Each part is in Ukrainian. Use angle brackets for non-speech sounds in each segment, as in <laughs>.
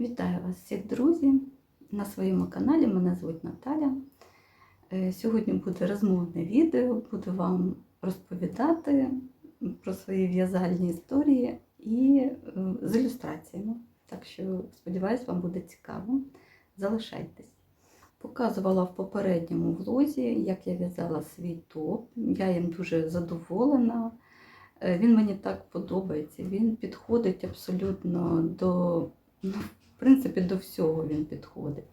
Вітаю вас всіх, друзі! На своєму каналі мене звуть Наталя. Е, Сьогодні буде розмовне відео, буду вам розповідати про свої в'язальні історії і е, з ілюстраціями. Так що, сподіваюсь, вам буде цікаво. Залишайтесь. Показувала в попередньому влозі, як я в'язала свій топ. Я їм дуже задоволена. Е, Він мені так подобається. Він підходить абсолютно до, ну, принципі, до всього він підходить.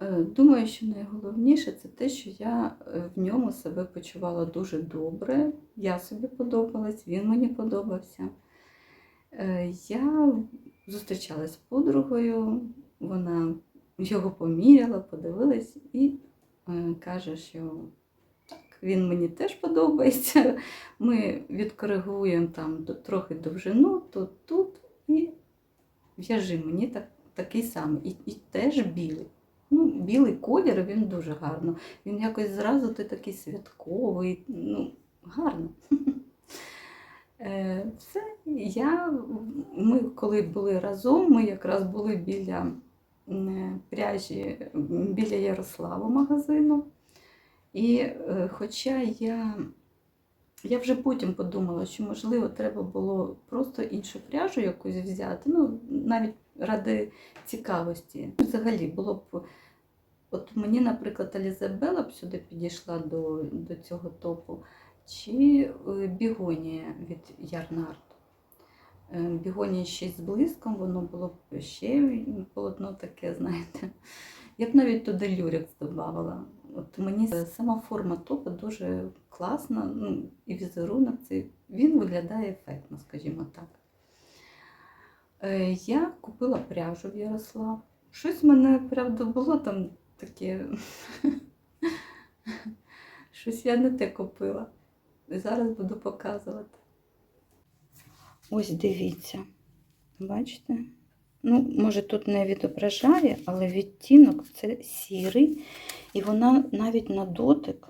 Е, Думаю, що найголовніше це те, що я е, в ньому себе почувала дуже добре. Я собі подобалась, він мені подобався. Е, Я зустрічалась з подругою, вона його поміряла, подивилась і каже, що він мені теж подобається. Ми відкоригуємо там трохи довжину, тут, тут і в'яжи мені так, такий самий. І, і теж білий. Ну, білий колір, він дуже гарно. Він якось зразу ти такий святковий, ну, гарно. <laughs> Е, Все, я, ми коли були разом, ми якраз були біля пряжі, біля Ярославу магазину. І е, хоча я, я вже потім подумала, що можливо треба було просто іншу пряжу якусь взяти, ну навіть ради цікавості. Взагалі було б. От мені, наприклад, Елізабела б сюди підійшла до, до цього топу, чи е, бігонія від Ярнард. Е, Бігонія ще з блиском, воно було б ще полотно таке, знаєте. Я б навіть туди люрекс додавала. От мені сама форма топу дуже класна, ну, і візерунок цей, він виглядає ефектно, скажімо так. Е, Я купила пряжу в Ярослав. Щось в мене, правда, було там таке. <laughs> Щось я не те купила. Зараз буду показувати. Ось дивіться. Бачите? Ну, може, тут не відображає, але відтінок це сірий. І вона навіть на дотик,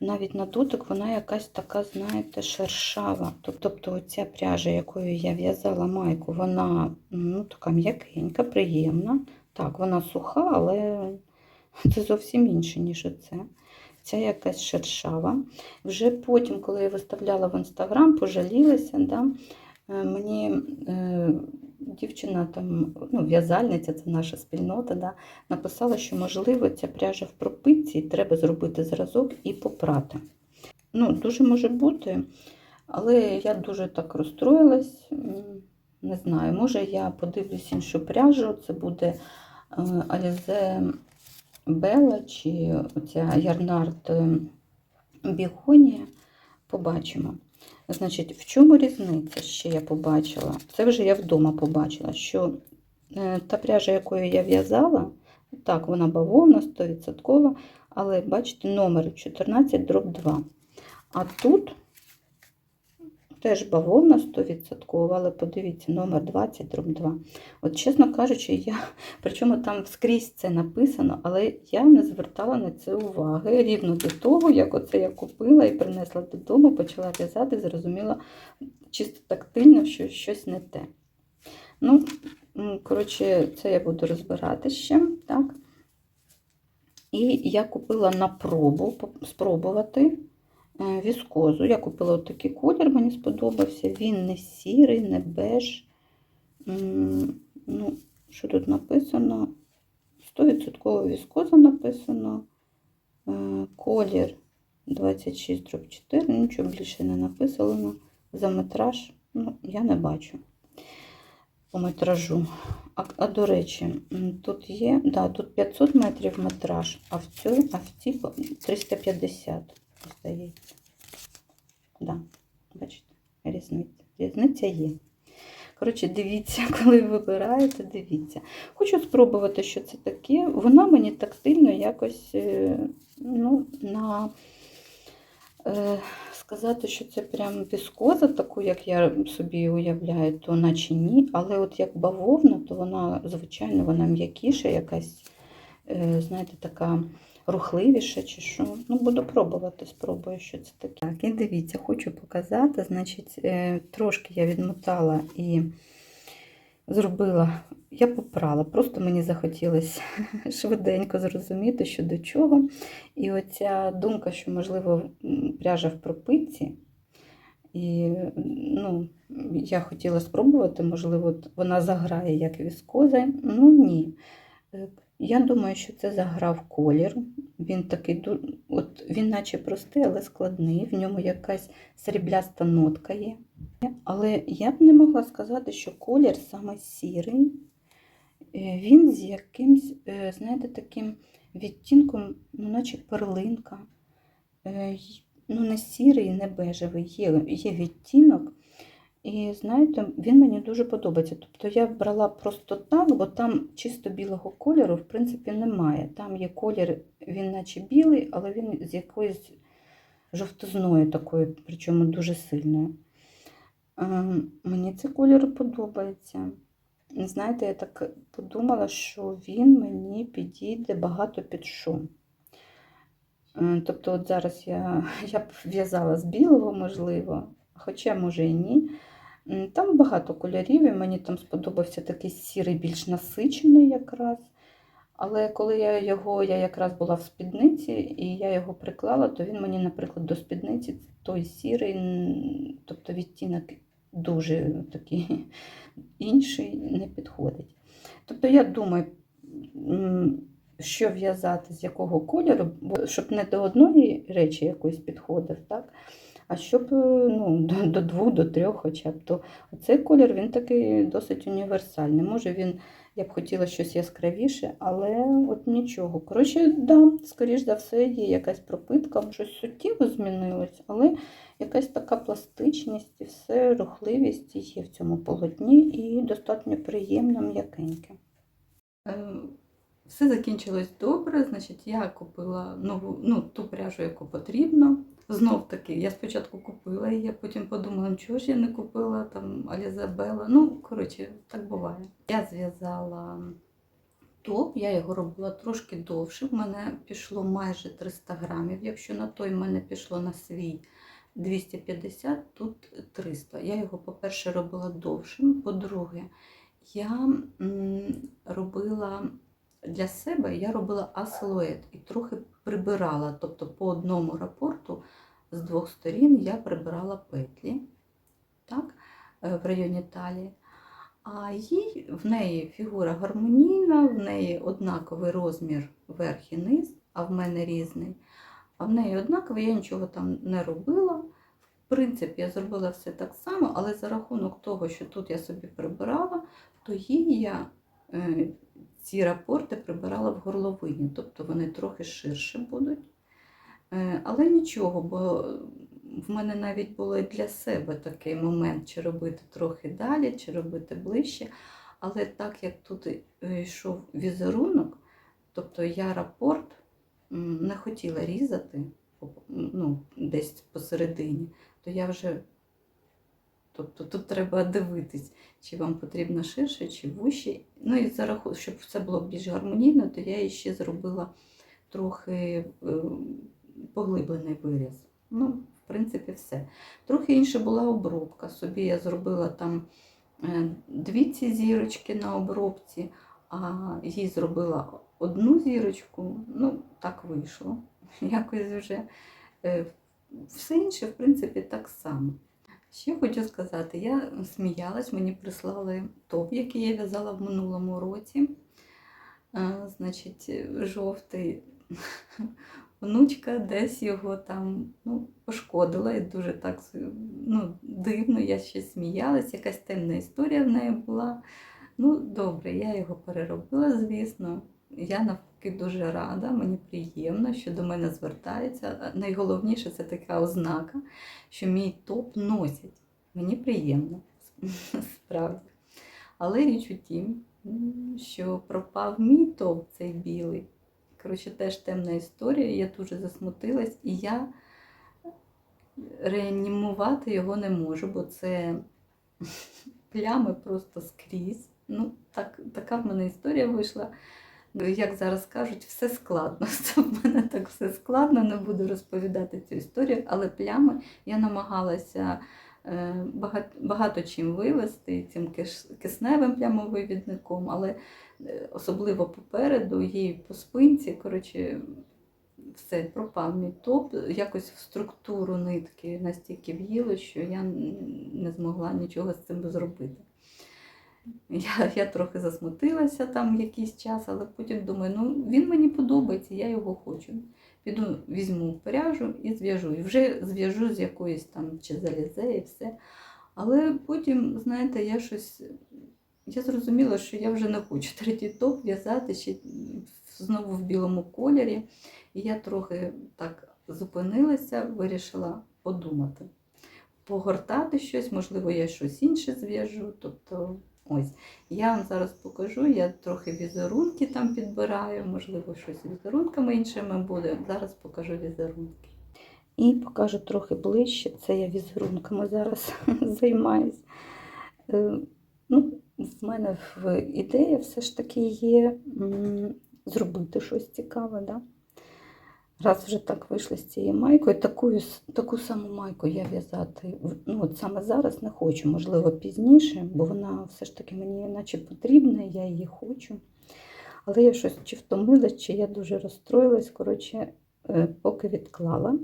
навіть на дотик, вона якась така, знаєте, шершава. Тобто оця пряжа, якою я в'язала майку, вона ну, така м'якенька, приємна. Так, вона суха, але це зовсім інше, ніж оце. Ця якась шершава. Вже потім, коли я виставляла в інстаграм, пожалілася, да, е, мені е, дівчина, там, ну, в'язальниця, це наша спільнота, да, написала, що, можливо, ця пряжа в пропитці, треба зробити зразок і попрати. Ну, Дуже може бути, але я дуже так розстроїлась. Не знаю, може я подивлюсь іншу пряжу, це буде е, Alize Бела чи оця Ярнард Бігонія. Побачимо. Значить, в чому різниця ще я побачила? Це вже я вдома побачила, що е, та пряжа, якою я в'язала, так, вона бавовна, 100%, але бачите, номер 14 дроб 2. А тут теж бавовна 100%, але подивіться, номер 20 дроб 2. От, чесно кажучи, я, причому там скрізь це написано, але я не звертала на це уваги рівно до того, як оце я купила і принесла додому, почала в'язати, зрозуміла чисто тактильно, що щось не те. Ну, коротше, це я буду розбирати ще, так. І я купила на пробу, спробувати віскозу. Я купила отакий колір, мені сподобався. Він не сірий, не беж. Ну, що тут написано? 100% віскоза написано. Е, Колір 26 дроб 4, нічого більше не написано. За метраж, ну, я не бачу по метражу. А, а до речі, тут є, да, тут 500 метрів метраж, а в цій, а в цій 350, здається. Да, бачите, різниця. Різниця є. Коротше, дивіться, <laughs> коли вибираєте, дивіться. Хочу спробувати, що це таке. Вона мені тактильно якось е, ну, на е, сказати, що це прям віскоза, таку, як я собі уявляю, то наче ні. Але от як бавовна, то вона, звичайно, вона м'якіша, якась, е, знаєте, така рухливіша чи що. Ну, буду пробувати, спробую, що це таке. Так, і дивіться, хочу показати. Значить, е, трошки я відмотала і зробила, я попрала, просто мені захотілося <laughs> швиденько зрозуміти, що до чого. І оця думка, що, можливо, пряжа в пропитці. І ну, я хотіла спробувати, можливо, вона заграє як віскоза. Ну ні. Я думаю, що це заграв колір. Він такий, от він наче простий, але складний. В ньому якась срібляста нотка є. Але я б не могла сказати, що колір саме сірий. Е, Він з якимсь, е, знаєте, таким відтінком, ну, наче перлинка. Е, Ну, не сірий, не бежевий, є, є відтінок. І знаєте, він мені дуже подобається. Тобто я брала просто так, бо там чисто білого кольору, в принципі, немає. Там є колір, він наче білий, але він з якоюсь жовтизною такою, причому дуже сильною. Е, Мені цей кольор подобається. Знаєте, я так подумала, що він мені підійде багато під шум. Е, Тобто, от зараз я, <laughs> я б в'язала з білого, можливо, хоча, може, і ні. Там багато кольорів, і мені там сподобався такий сірий, більш насичений якраз. Але коли я його, я якраз була в спідниці, і я його приклала, то він мені, наприклад, до спідниці той сірий, тобто відтінок дуже такий <laughs> інший, не підходить. Тобто я думаю, що в'язати, з якого кольору, щоб не до одної речі якоїсь підходив, так? А щоб е, ну, <laughs> до, двох, до трьох хоча б. То цей колір він такий досить універсальний. Може він, я б хотіла щось яскравіше, але от нічого. Коротше, да, скоріш за все, є якась пропитка, щось суттєво змінилось, але якась така пластичність і все, рухливість є в цьому полотні і достатньо приємно, м'якеньке. Е, Все закінчилось добре, значить, я купила нову, ну, ту пряжу, яку потрібно. Знов таки, я спочатку купила її, потім подумала, «Ну, чого ж я не купила там Алізабела. Ну, коротше, так буває. Я зв'язала топ, я його робила трошки довше. В мене пішло майже 300 грамів. Якщо на той в мене пішло на свій 250, тут 300. Я його, по-перше, робила довшим. По-друге, я робила для себе я робила асилует і трохи прибирала. Тобто по одному рапорту з двох сторін я прибирала петлі так, е, в районі талії. А їй в неї фігура гармонійна, в неї однаковий розмір верх і низ, а в мене різний. А в неї однаковий, я нічого там не робила. В принципі, я зробила все так само, але за рахунок того, що тут я собі прибирала, то їй я е, ці рапорти прибирала в горловині, тобто вони трохи ширше будуть. Е, Але нічого, бо в мене навіть було і для себе такий момент, чи робити трохи далі, чи робити ближче. Але так як тут йшов візерунок, тобто я рапорт не хотіла різати ну, десь посередині, то я вже. Тобто тут треба дивитись, чи вам потрібно ширше, чи вуще. Ну і за рахунок, щоб все було більш гармонійно, то я ще зробила трохи е, поглиблений виріз. Ну, в принципі, все. Трохи інша була обробка. Собі я зробила там е, дві ці зірочки на обробці, а їй зробила одну зірочку. Ну, так вийшло. <laughs> Якось вже е, все інше, в принципі, так само. Ще хочу сказати, я сміялась, мені прислали топ, який я в'язала в минулому році. Значить, жовтий <laughs> внучка десь його там ну, пошкодила і дуже так ну, дивно, я ще сміялась, якась темна історія в неї була. Ну, добре, я його переробила, звісно. Я навпаки дуже рада, мені приємно, що до мене звертаються. Найголовніше це така ознака, що мій топ носять. Мені приємно, <laughs> справді. Але річ у тім, що пропав мій топ, цей білий. Коротше, теж темна історія. Я дуже засмутилась, і я реанімувати його не можу, бо це <laughs> плями просто скрізь. Ну, так, така в мене історія вийшла. Як зараз кажуть, все складно. <laughs> В мене так все складно, не буду розповідати цю історію, але плями я намагалася е, багато, багато чим вивести, цим кисневим плямовивідником, але е, особливо попереду, їй по спинці, коротше, все, пропав мій топ. Якось в структуру нитки настільки в'їло, що я не змогла нічого з цим зробити. Я, <laughs> я трохи засмутилася там якийсь час, але потім думаю, ну він мені подобається, я його хочу. Піду візьму пряжу і зв'яжу. І вже зв'яжу з якоїсь там чи залізе і все. Але потім, знаєте, я щось. Я зрозуміла, що я вже не хочу <laughs> третій топ в'язати ще знову в білому кольорі. І я трохи так зупинилася, вирішила подумати, погортати щось, можливо, я щось інше зв'яжу. Тобто, ось. Я вам зараз покажу, я трохи візерунки там підбираю, можливо, щось візерунками іншими буде. Зараз покажу візерунки. І покажу трохи ближче, це я візерунками зараз <laughs> займаюсь. Е, Ну, в мене в ідея все ж таки є зробити щось цікаве. Да? Раз вже так вийшли з цією майкою, таку, таку саму майку я в'язати ну, от саме зараз не хочу, можливо, пізніше, бо вона все ж таки мені наче потрібна, я її хочу. Але я щось чи втомилась, чи я дуже розстроїлась, коротше, е, поки відклала.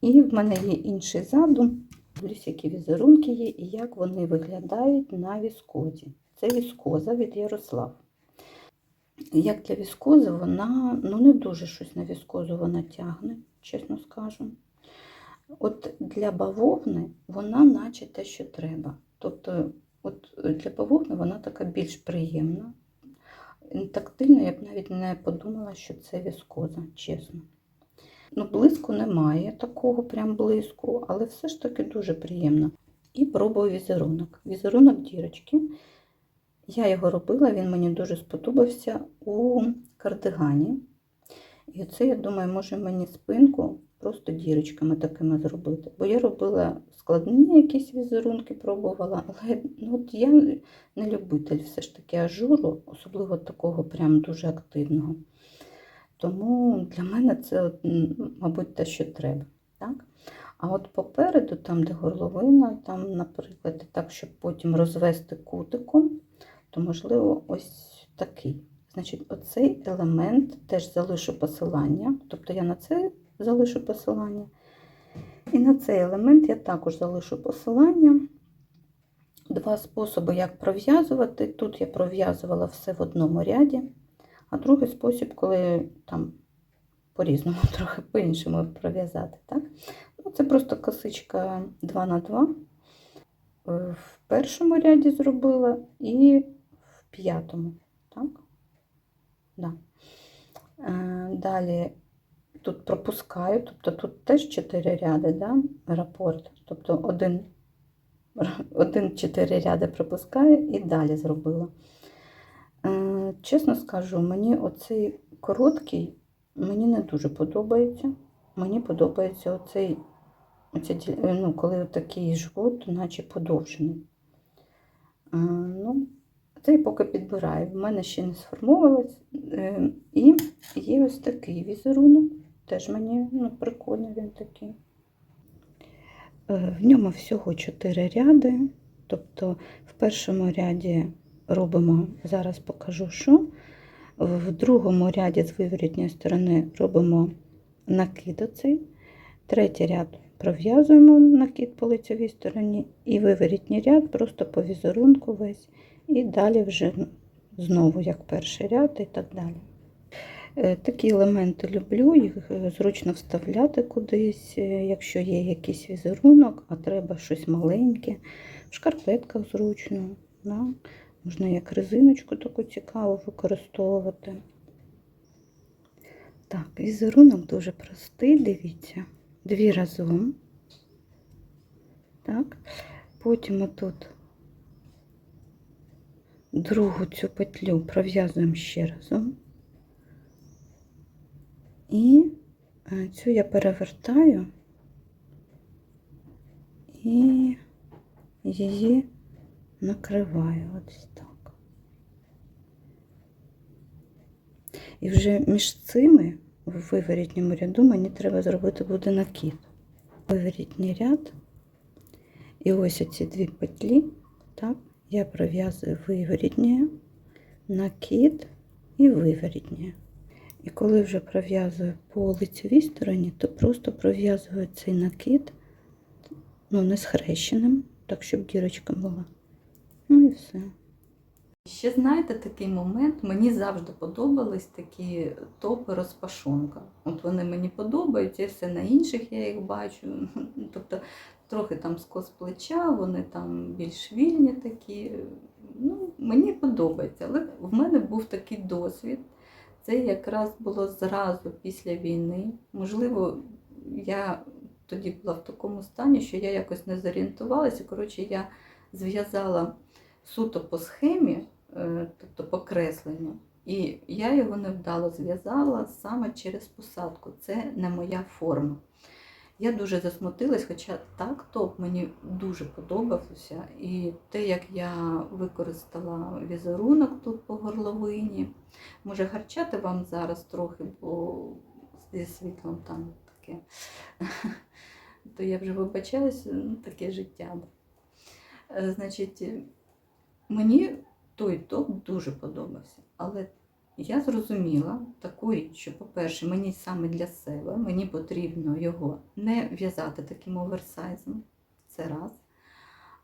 І в мене є інший задум. Дивлюсь, які візерунки є і як вони виглядають на віскозі. Це віскоза від Ярослав. Як для віскози, вона ну, не дуже щось на віскозу вона тягне, чесно скажу. От для бавовни вона наче те, що треба. Тобто, от для бавовни вона така більш приємна. Тактильно я б навіть не подумала, що це віскоза, чесно. Ну, блиску немає такого прям блиску, але все ж таки дуже приємно. І пробую візерунок. Візерунок дірочки. Я його робила, він мені дуже сподобався у кардигані. І це, я думаю, може мені спинку просто дірочками такими зробити. Бо я робила складні якісь візерунки, пробувала, але ну, от я не любитель все ж таки ажуру, особливо такого прям дуже активного. Тому для мене це, мабуть, те, що треба. Так? А от попереду, там, де горловина, там, наприклад, так, щоб потім розвести кутиком, то, можливо, ось такий. Значить, оцей елемент теж залишу посилання. Тобто я на це залишу посилання. І на цей елемент я також залишу посилання. Два способи, як пров'язувати. Тут я пров'язувала все в одному ряді. А другий спосіб, коли там по-різному, <laughs> трохи по-іншому пров'язати. Так? Ну, це просто косичка 2 на 2 В першому ряді зробила і п'ятому. Так? Да. Е, Далі тут пропускаю, тобто тут теж 4 ряди, да? рапорт. Тобто один, <laughs> один 4 ряди пропускаю і далі зробила. Е, Чесно скажу, мені оцей короткий мені не дуже подобається. Мені подобається оцей, діл- ну, коли такий жгут, наче подовжений. Е, Ну, цей поки підбираю. В мене ще не сформовувалось. Е, І є ось такий візерунок. Теж мені ну, прикольний він такий. Е, В ньому всього 4 ряди. Тобто в першому ряді робимо, зараз покажу, що. В другому ряді з виворітньої сторони робимо накид оцей. Третій ряд пров'язуємо накид по лицевій стороні, і виворітній ряд просто по візерунку весь. І далі вже знову як перший ряд і так далі. Е, Такі елементи люблю, їх е, зручно вставляти кудись, е, якщо є якийсь візерунок, а треба щось маленьке, в шкарпетках зручно. Да? Можна як резиночку таку цікаву використовувати. Так, візерунок дуже простий, дивіться, дві разом. Так, потім отут другу цю петлю пров'язуємо ще разом. І е, цю я перевертаю і її накриваю ось так. І вже між цими в виворітньому ряду мені треба зробити буде накид. Виворітній ряд. І ось оці дві петлі, так, я пров'язую виворітньою, накид і виворітньою. І коли вже пров'язую по лицевій стороні, то просто пров'язую цей накид, ну, не схрещеним, так, щоб дірочка була. Ну і все. Ще знаєте такий момент, мені завжди подобались такі топи розпашонка. От вони мені подобаються, все на інших я їх бачу. <laughs> Тобто трохи там скос плеча, вони там більш вільні такі. Ну, мені подобається, але в мене був такий досвід. Це якраз було зразу після війни. Можливо, я тоді була в такому стані, що я якось не зорієнтувалася. Коротше, я зв'язала суто по схемі, тобто по кресленню, і я його невдало зв'язала саме через посадку. Це не моя форма. Я дуже засмутилась, хоча так топ мені дуже подобався. І те, як я використала візерунок тут по горловині, може гарчати вам зараз трохи, бо зі світлом там таке. То я вже вибачаюсь, ну, таке життя. Е, Значить, мені той топ дуже подобався, але я зрозуміла таку річ, що, по-перше, мені саме для себе мені потрібно його не в'язати таким оверсайзом. Це раз.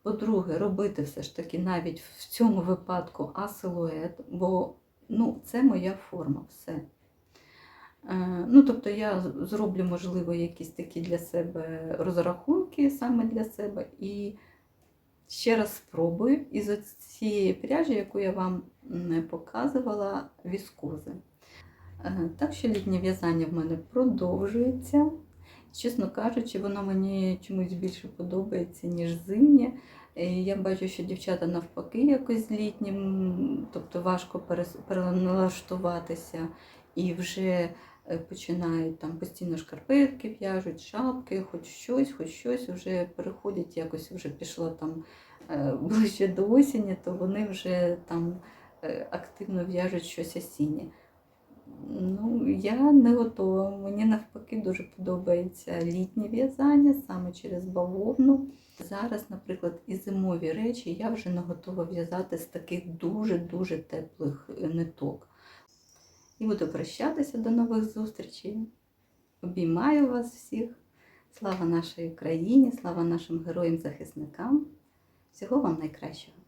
По-друге, робити все ж таки навіть в цьому випадку асилует, бо ну, це моя форма, все. Е, Ну, тобто я зроблю, можливо, якісь такі для себе розрахунки саме для себе. І ще раз спробую із цієї пряжі, яку я вам показувала, віскози. Е, Так що літнє в'язання в мене продовжується. Чесно кажучи, воно мені чомусь більше подобається, ніж зимнє. Е, Я бачу, що дівчата навпаки якось літнім, тобто важко переналаштуватися і вже починають там постійно шкарпетки в'яжуть, шапки, хоч щось, хоч щось, вже переходять якось, вже пішло там е, <laughs> ближче до осені, то вони вже там е, активно в'яжуть щось осіннє. Ну, я не готова. Мені навпаки дуже подобається літнє в'язання саме через бавовну. Зараз, наприклад, і зимові речі я вже не готова в'язати з таких дуже-дуже теплих е, ниток. І буду прощатися до нових зустрічей. Обіймаю вас всіх. Слава нашій Україні, слава нашим героям-захисникам. Всього вам найкращого.